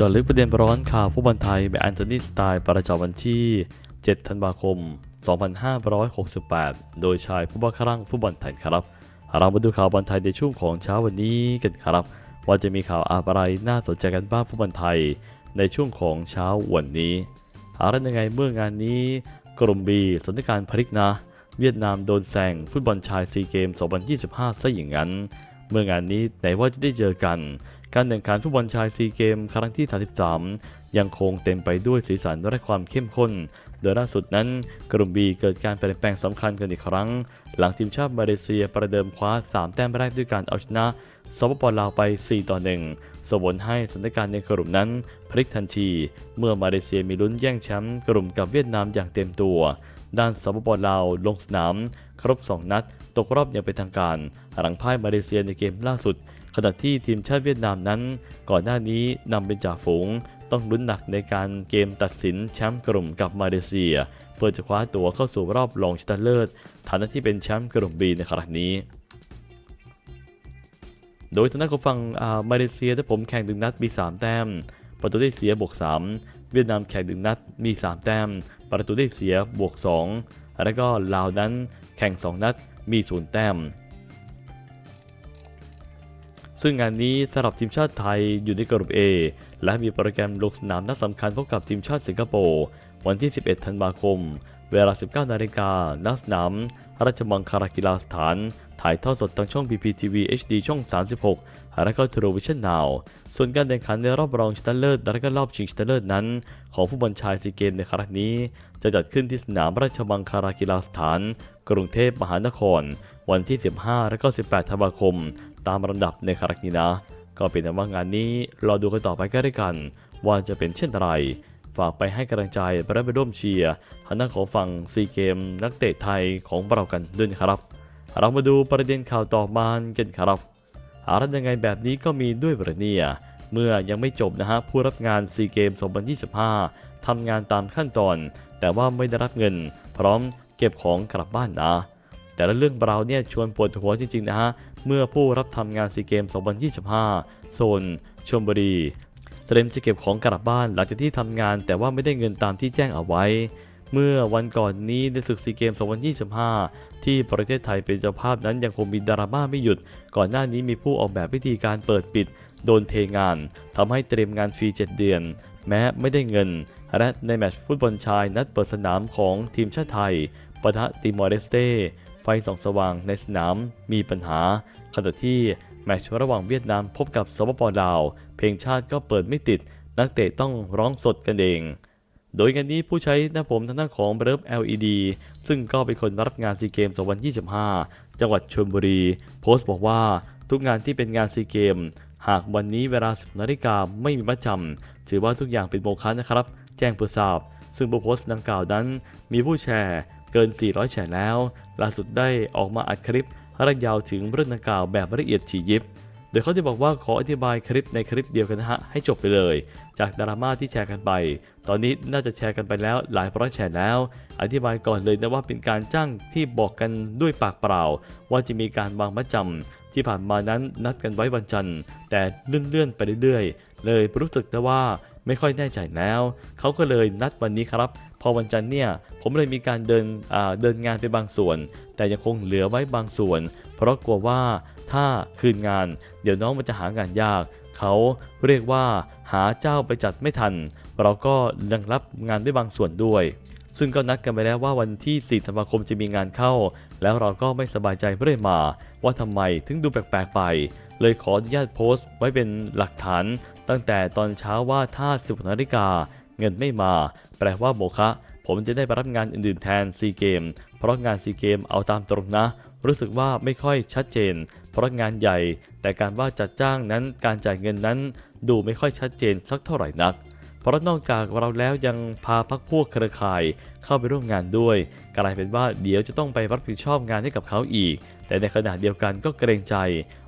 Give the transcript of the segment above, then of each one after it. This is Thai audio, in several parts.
จาะลึกประเด็นร้อนข่าวฟุตบอลไทยแบบแอนโทนีสไตล์ประจำวันที่ 7 ธันวาคม 2568 โดยชายผู้บ้าคลั่งฟุตบอลไทยครับ เรามาดูข่าวบอลไทยในช่วงของเช้าวันนี้กันครับ ว่าจะมีข่าวอะไรน่าสนใจกันบ้างฟุตบอลไทย ในช่วงของเช้าวันนี้อะไรยังไงเมื่องานนี้ กลุ่มบีสถานการณ์พลิกนะ เวียดนามโดนแซงฟุตบอลชายซีเกม 2025ซะอย่างนั้น เมื่องานนี้ไหนว่าจะได้เจอกัน การแข่งขันฟุตบอลชายซีเกมครั้งที่ 33 ยังคงเต็มไปด้วยสีสันและความเข้มข้น โดยล่าสุดนั้นกลุ่มบีเกิดการเปลี่ยนแปลงสำคัญกันอีกครั้ง หลังทีมชาติมาเลเซียประเดิมคว้า 3 แต้มแรกด้วยการเอาชนะสปปลาวไป 4 ต่อ 1ส่งผลให้สถานการณ์ในกลุ่มนั้นพลิกทันที เมื่อมาเลเซียมีลุ้นแย่งแชมป์กลุ่มกับเวียดนามอย่างเต็มตัว ด้านสปปลาวลงสนาม ครบ 2 นัด ตกรอบอย่างเป็นทางการ หลังพ่ายมาเลเซียในเกมล่าสุด ขณะที่ทีมชาติเวียดนามนั้น ก่อนหน้านี้นำเป็นจ่าฝูง ต้องลุ้นหนักในการเกมตัดสินแชมป์กลุ่มกับมาเลเซีย เพื่อจะคว้าตัวเข้าสู่รอบรองชนะเลิศฐานะที่เป็นแชมป์กลุ่มบีในครั้งนี้โดยทางด้านของฝั่งมาเลเซียถ้าผมแข่งหนึ่งนัดมี3แต้ม ประตูได้เสียบวก 3 เวียดนามแข่งหนึ่งนัดมี 3 แต้ม ประตูได้เสียบวก 2 แล้วก็ลาวนั้นแข่ง 2 นัด มี0แต้ม ซึ่งงานนี้สำหรับทีมชาติไทยอยู่ในกลุ่ม A และมีโปรแกรมลงสนามนัดสำคัญพบกับทีมชาติสิงคโปร์วันที่ 11 ธันวาคม เวลา 19 นาฬิกาณสนาม ราชมังคลากีฬาสถาน ถ่ายทอดสดทางช่อง PPTV HD ช่อง 36 และก็ True Vision Now ส่วนการแข่งขันในรอบรองชนะเลิศและก็รอบชิงชนะเลิศนั้น ของฟุตบอลชายซีเกมในครั้งนี้ จะจัดขึ้นที่สนามราชมังคลากีฬาสถาน กรุงเทพมหานคร วันที่ 15 และก็ 18 ธันวาคม ตามลำดับในครั้งนี้นะ ก็เป็นแต่ว่างานนี้รอดูกันต่อไปก็ได้กัน ว่าจะเป็นเช่นไรฝากไปให้กำลังใจและไปร่วมเชียร์ทางด้านของฝั่งซีเกม นักเตะไทยของเรากันด้วยนะครับ เรามาดูประเด็นข่าวต่อมากันครับ อะไรยังไงแบบนี้ก็มีด้วยประเนี่ยเมื่อยังไม่จบนะฮะผู้รับงานซีเกม2025 ทำงานตามขั้นตอน แต่ว่าไม่ได้รับเงิน พร้อมเก็บของกลับบ้านนะ แต่ละเรื่องเราเนี่ยชวนปวดหัวจริงๆนะฮะเมื่อผู้รับทำงานซีเกม2025 โซนชลบุรีเตรียมจะเก็บของกลับบ้านหลังจากที่ทำงานแต่ว่าไม่ได้เงินตามที่แจ้งเอาไว้ เมื่อวันก่อนนี้ในศึกซีเกม 2025 ที่ประเทศไทยเป็นเจ้าภาพนั้นยังคงมีดราม่าไม่หยุด ก่อนหน้านี้มีผู้ออกแบบวิธีการเปิดปิด โดนเทงานทำให้เตรียมงานฟรี 7 เดือน แม้ไม่ได้เงิน และในแมตช์ฟุตบอลชายนัดเปิดสนามของทีมชาติไทยปะทะติมอร์เลสเต้ไฟส่องสว่างในสนามมีปัญหาขณะที่แมตช์ระหว่างเวียดนามพบกับสปปลาว เพลงชาติก็เปิดไม่ติด นักเตะต้องร้องสดกันเอง โดยงานนี้ผู้ใช้หน้าผมทางด้านของเบิร์ฟ LED ซึ่งก็เป็นคนรับงานซีเกม2025 จังหวัดชลบุรี โพสต์บอกว่าทุกงานที่เป็นงานซีเกม หากวันนี้เวลา 10นาฬิกาไม่มีมัดจำถือว่าทุกอย่างเป็นโมฆะนะครับ แจ้งเพื่อทราบ ซึ่งผู้โพสต์ดังกล่าวนั้น มีผู้แชร์เกิน 400 แชร์แล้ว ล่าสุดได้ออกมาอัดคลิประยยาวถึงเรื่องดังกล่าวแบบละเอียดฉียิบ โดยเขาได้บอกว่าขออธิบายคลิปในคลิปเดียวกันนะฮะให้จบไปเลย จากดราม่าที่แชร์กันไป ตอนนี้น่าจะแชร์กันไปแล้วหลายร้อยแชร์แล้ว อธิบายก่อนเลยนะว่าเป็นการจ้างที่บอกกันด้วยปากเปล่า ว่าจะมีการวางมัดจำที่ผ่านมานั้นนัดกันไว้วันจันทร์ แต่เลื่อนๆไปเรื่อยๆ เลยรู้สึกแต่ว่าไม่ค่อยแน่ใจแล้ว เขาก็เลยนัดวันนี้ครับ พอวันจันทร์เนี่ยผมเลยมีการเดินเดินงานไปบางส่วน แต่ยังคงเหลือไว้บางส่วน เพราะกลัวว่า ถ้าคืนงาน เดี๋ยวน้องมันจะหางานยาก เขาเรียกว่าหาเจ้าไปจัดไม่ทัน เราก็ยังรับงานได้บางส่วนด้วย ซึ่งก็นัดกันไปแล้วว่าวันที่ 4 ธันวาคมจะมีงานเข้า แล้วเราก็ไม่สบายใจเรื่อยมา ว่าทำไมถึงดูแปลกๆไป เลยขออนุญาตโพสต์ไว้เป็นหลักฐาน ตั้งแต่ตอนเช้าว่าถ้า10นาฬิกาเงินไม่มา แปลว่าโมฆะ ผมจะได้ไปรับงานอื่นๆแทนซีเกมเพราะงานซีเกมเอาตามตรงนะ รู้สึกว่าไม่ค่อยชัดเจน เพราะงานใหญ่ แต่การว่าจัดจ้างนั้นการจ่ายเงินนั้น ดูไม่ค่อยชัดเจนสักเท่าไหร่นัก เพราะนอกจากเราแล้วยังพาพักพวกเครือข่ายเข้าไปร่วมงานด้วย กลายเป็นว่าเดี๋ยวจะต้องไปรับผิดชอบงานให้กับเขาอีก แต่ในขณะเดียวกันก็เกรงใจ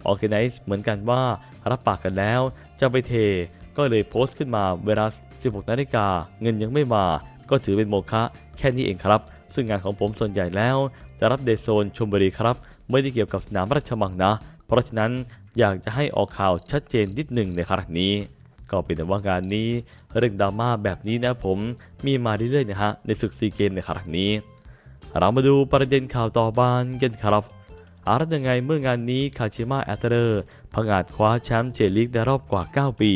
ออแกไนซ์เหมือนกันว่ารับปากกันแล้ว จะไปเท ก็เลยโพสต์ขึ้นมาเวลา 16 นาฬิกาเงินยังไม่มา ก็ถือเป็นโมฆะแค่นี้เองครับ ซึ่งงานของผมส่วนใหญ่แล้ว จะรับเดโซนชมบุรีครับ ไม่ได้เกี่ยวกับสนามราชมังนะ เพราะฉะนั้นอยากจะให้ออกข่าวชัดเจนนิดหนึ่งในครั้งนี้ ก็เป็นแต่ว่างานนี้เรื่องดราม่าแบบนี้นะผมมีมาเรื่อยๆนะฮะในศึกซีเกมในครั้งนี้ เรามาดูประเด็นข่าวต่อบานกันครับอารัยังไงเมื่องานนี้คาชิมะแอตเตอร์ผงาดคว้าแชมป์เจลิกในรอบกว่า 9 ปี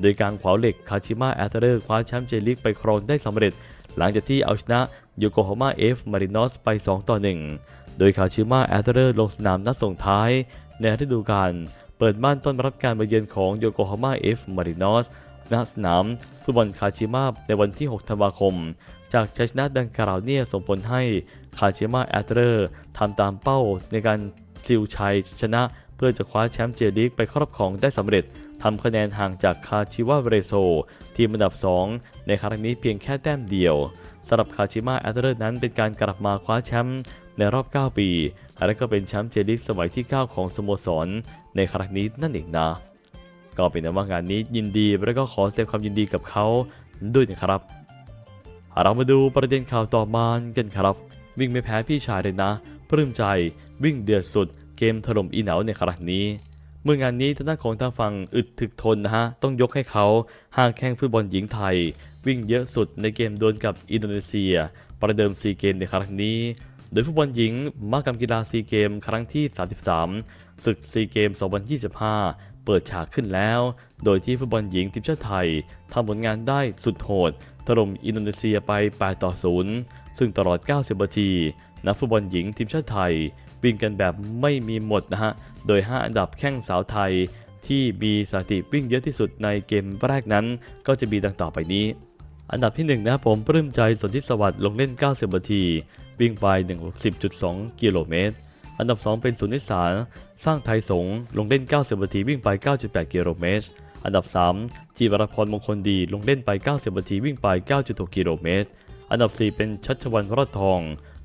โดยการขวาเหล็กคาชิมะแอตเตอร์คว้าแชมป์เจลิกไปครองได้สำเร็จ หลังจากที่เอาชนะโยโกฮาม่าเอฟมารินอสไป 2 ต่อ 1 โดยคาชิมะแอตเตอร์ลงสนามนัดส่งท้าย ในฤดูกาลเปิดบ้านต้อนรับการมาเยือนของโยโกฮาม่าเอฟมารินอสณสนามฟุตบอลคาชิมะในวันที่ 6 ธันวาคม จากชัยชนะดังกล่าวเนี่ยส่งผลให้คาชิมะแอตเตอร์ทำตามเป้าในการซิลชัยชนะเพื่อจะคว้าแชมป์เจลีกไปครอบครองได้สำเร็จ ทำคะแนนห่างจากคาชิวะเรโซ ทีมอันดับ 2 ในครั้งนี้เพียงแค่แต้มเดียวสำหรับคาชิมะแอตเตอร์นั้นเป็นการกลับมาคว้าแชมป์ในรอบ 9 ปี และก็เป็นแชมป์เจลีกสมัยที่ 9 ของสโมสร ในครั้งนี้นั่นเองนะ ก็เป็นว่างานนี้ยินดีและก็ขอแสดงความยินดีกับเขาด้วยนะครับ เรามาดูประเด็นข่าวต่อมากันครับ วิ่งไม่แพ้พี่ชายเลยนะ ปลื้มใจวิ่งเดือดสุดเกมถล่มอีเหนาในครั้งนี้ เมื่องานนี้ทางด้านของทางฝั่งอึดถึกทนนะฮะ ต้องยกให้เขาห่างแข่งฟุตบอลหญิงไทย วิ่งเยอะสุดในเกมดวลกับอินโดนีเซีย ประเดิมซีเกมในครั้งนี้ โดยฟุตบอลหญิงมหกรรมกีฬาซีเกมครั้งที่ 33ศึกซีเกม 2025 เปิดฉากขึ้นแล้ว โดยที่ฟุตบอลหญิงทีมชาติไทยทำผลงานได้สุดโหดถล่มอินโดนีเซียไป 8 ต่อ 0 ซึ่งตลอด 90นาทีนักฟุตบอลหญิงทีมชาติไทย วิ่งกันแบบไม่มีหมดนะฮะ โดย 5 อันดับแข้งสาวไทย ที่มีสถิติวิ่งเยอะที่สุดในเกมแรกนั้น ก็จะมีดังต่อไปนี้ อันดับที่ 1 นะครับผมปลื้มใจสนทิสวัสดิ์ลงเล่น 90 นาที วิ่งไป 160.2 กิโลเมตร อันดับ 2 เป็นสุนิสาสร้างไทยสงลงเล่น 90 นาทีวิ่งไป 9.8 กิโลเมตร อันดับ 3 จีวรพรมงคลดีลงเล่นไป 90 นาทีวิ่งไป 9.6 กิโลเมตร อันดับ 4 เป็นชัชวันรอดทอง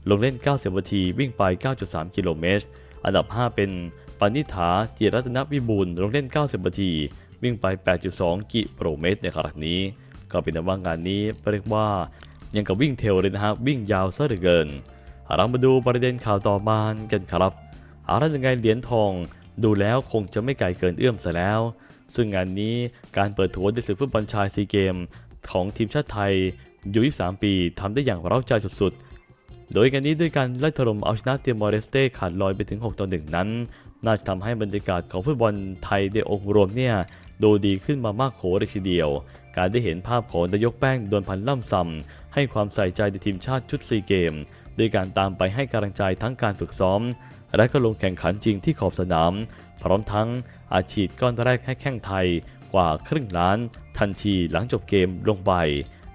ลงเล่น 90 นาที วิ่งไป 9.3 กิโลเมตร อันดับ 5 เป็นปานิฐาเจิรัตนวิบูลย์ลงเล่น 90 นาที วิ่งไป 8.2 กิโลเมตรในครั้งนี้ ก็เป็นว่างานนี้เรียกว่ายังกับวิ่งเทลเลยนะฮะวิ่งยาวซะเหลือเกินเรามาดูประเด็นข่าวต่อมากันครับเอาละยังไงเหรียญทอง ดูแล้วคงจะไม่ไกลเกินเอื้อมซะแล้ว ซึ่งงานนี้การเปิดทัวร์ในศึกฟุตบอลชายซีเกม ของทีมชาติไทยอายุ23 ปีทำได้อย่างเร้าใจสุดๆ โดยงานนี้ด้วยการไล่ถล่มเอาชนะเตียมอร์เรสเต้ขาดลอยไปถึง 6 ต่อ 1 นั้น น่าจะทำให้บรรยากาศของฟุตบอลไทยในองค์รวมเนี่ยดูดีขึ้นมามากโขเลยทีเดียว การได้เห็นภาพของนายกแป้งดวลพันล่ำซำให้ความใส่ใจในทีมชาติชุดซีเกมโดยการตามไปให้กำลังใจทั้งการฝึกซ้อม และก็ลงแข่งขันจริงที่ขอบสนาม พร้อมทั้งอาชีดก้อนแรกให้แข้งไทยกว่าครึ่งล้าน ทันทีหลังจบเกมลงไป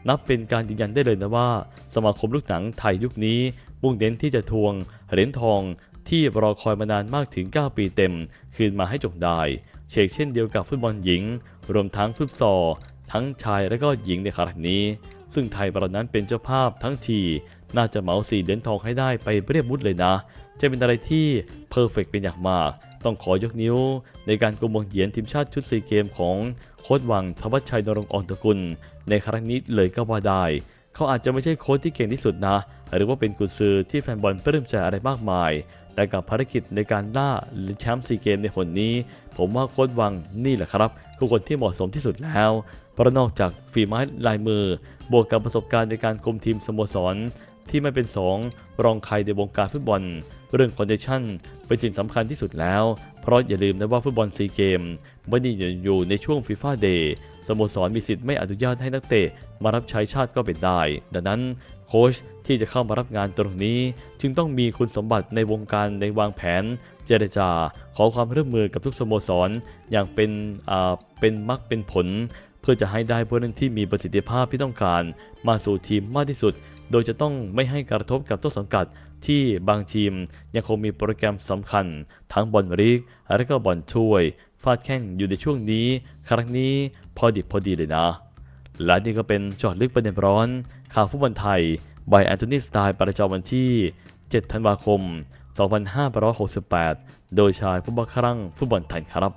นับเป็นการยืนยันได้เลยนะว่า สมาคมลูกหนังไทยยุคนี้มุ่งเน้นที่จะทวงเหรียญทองที่รอคอยมานานมากถึง 9 ปีเต็ม คืนมาให้จงได้ เชกเช่นเดียวกับฟุตบอลหญิง รวมทั้งฟุตซอลทั้งชายและก็หญิงในครั้งนี้ ซึ่งไทยเรานั้นเป็นเจ้าภาพทั้งที น่าจะเหมาสี่เหรียญทองให้ได้ไปเรียบมุดเลยนะ จะเป็นอะไรที่เพอร์เฟกเป็นอย่างมาก ต้องขอยกนิ้ว ในการกุมวงเหยียนทีมชาติชุดซีเกมของโค้ชวังทวัชชัยนรงค์อองตระกุล ในครั้งนี้เลยก็ว่าได้ เขาอาจจะไม่ใช่โค้ชที่เก่งที่สุดนะ หรือว่าเป็นกุญซือที่แฟนบอลปลื้มใจอะไรมากมาย แต่กับภารกิจในการล่าแชมป์ซีเกมในหนนี้ ผมว่าโค้ชวังนี่แหละครับคือคนที่เหมาะสมที่สุดแล้วเพราะนอกจากฝีไม้ลายมือบวกกับประสบการณ์ในการคุมทีมสโมสร ที่ไม่เป็นสองรองใครในวงการฟุตบอล เรื่องคอนดิชันเป็นสิ่งสำคัญที่สุดแล้ว เพราะอย่าลืมนะว่าฟุตบอลซีเกมไม่ได้อยู่ในช่วงฟีฟ่าเดย์สโมสรมีสิทธิ์ไม่อนุญาตให้นักเตะมารับใช้ชาติก็เป็นได้ ดังนั้นโค้ชที่จะเข้ามารับงานตรงนี้ จึงต้องมีคุณสมบัติในวงการในวางแผน เจรจา ขอความร่วมมือกับทุกสโมสร อย่างเป็นอ่าเป็นมรรคเป็นผล เพื่อจะให้ได้ผู้เล่นที่มีประสิทธิภาพที่ต้องการ มาสู่ทีมมากที่สุด โดยจะต้องไม่ให้กระทบกับต้นสังกัดที่บางทีมยังคงมีโปรแกรมสำคัญ ทั้งบอลลีกและก็บอลช่วยฟาดแข้งอยู่ในช่วงนี้ ครั้งนี้พอดิบพอดีเลยนะ และนี่ก็เป็นจอดลึกประเด็นร้อน ข่าวฟุตบอลไทยบายแอนโทนีสไตล์ประจำวันที่ 7 ธันวาคม 2568 โดยชายผู้บังคับฟุตบอลไทยครับ